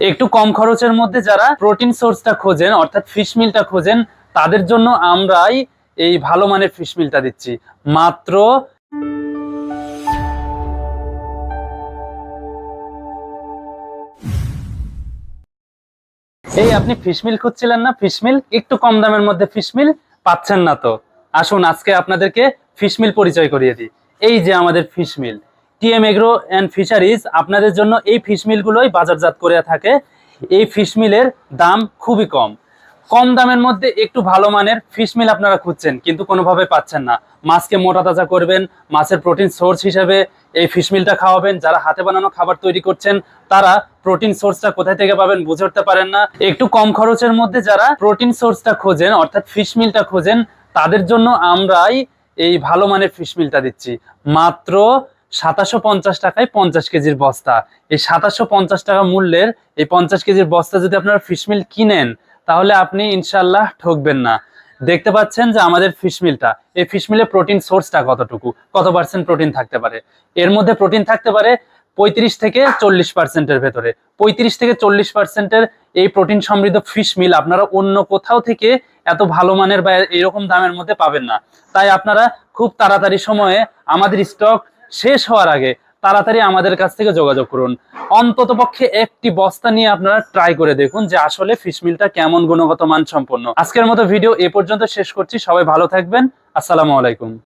একটু কম খরচের মধ্যে যারা প্রোটিন সোর্সটা খোঁজেন, অর্থাৎ ফিশ মিলটা খোঁজেন, তাদের জন্য আমরাই এই ভালো মানের ফিশ মিলটা দিচ্ছি। মাত্র এই আপনি ফিশ মিল খুঁজছিলেন না? ফিশ মিল একটু কম দামের মধ্যে ফিশ মিল পাচ্ছেন না তো। আসুন, আজকে আপনাদেরকে ফিশ মিল পরিচয় করিয়ে দিই। এই যে আমাদের fish meal TM agro and fisheries আপনাদের জন্য এই ফিশ মিলগুলোই বাজারজাত করে থাকে। এই ফিশ মিলের দাম খুবই কম। কম দামের মধ্যে একটু ভালো মানের ফিশ মিল আপনারা খুঁজছেন, কিন্তু কোনোভাবে পাচ্ছেন না। মাছকে মোটা তাজা করবেন, মাছের প্রোটিন সোর্স হিসেবে এই ফিশ মিলটা খাওয়াবেন। যারা হাতে বানানো খাবার তৈরি করছেন, তারা প্রোটিন সোর্সটা কোথায় থেকে পাবেন বুঝে উঠতে পারেন না। একটু কম খরচের মধ্যে যারা প্রোটিন সোর্সটা খোঁজেন, অর্থাৎ ফিশ মিলটা খোঁজেন, তাদের জন্য আমরাই এই ভালো মানের ফিশ মিলটা দিচ্ছি। মাত্র সাতাশো পঞ্চাশ টাকায় পঞ্চাশ কেজির বস্তা। এই সাতাশো পঞ্চাশ টাকা মূল্যের এই পঞ্চাশ কেজির বস্তা যদি আপনারা ফিশ মিল কিনেন, তাহলে আপনি ইনশাল্লাহ ঠকবেন না। দেখতে পাচ্ছেন যে আমাদের ফিশ মিলটা এই ফিশ মিলে প্রোটিন সোর্সটা কতটুকু? কত পার্সেন্ট প্রোটিন থাকতে পারে? এর মধ্যে প্রোটিন থাকতে পারে পঁয়ত্রিশ থেকে চল্লিশ পার্সেন্টের ভেতরে। পঁয়ত্রিশ থেকে চল্লিশ পার্সেন্টের এই প্রোটিন সমৃদ্ধ ফিশ মিল আপনারা অন্য কোথাও থেকে এত ভালো মানের বা এরকম দামের মধ্যে পাবেন না। তাই আপনারা খুব তাড়াতাড়ি সময়ে আমাদের স্টক শেষ হওয়ার আগে তাড়াতাড়ি আমাদের কাছ থেকে যোগাযোগ করুন। অন্তত পক্ষে একটি বস্তা নিয়ে আপনারা ট্রাই করে দেখুন যে আসলে ফিশমিলটা কেমন গুণগত মান সম্পন্ন আজকের মতো ভিডিও এ পর্যন্ত শেষ করছি। সবাই ভালো থাকবেন। আসসালামু আলাইকুম।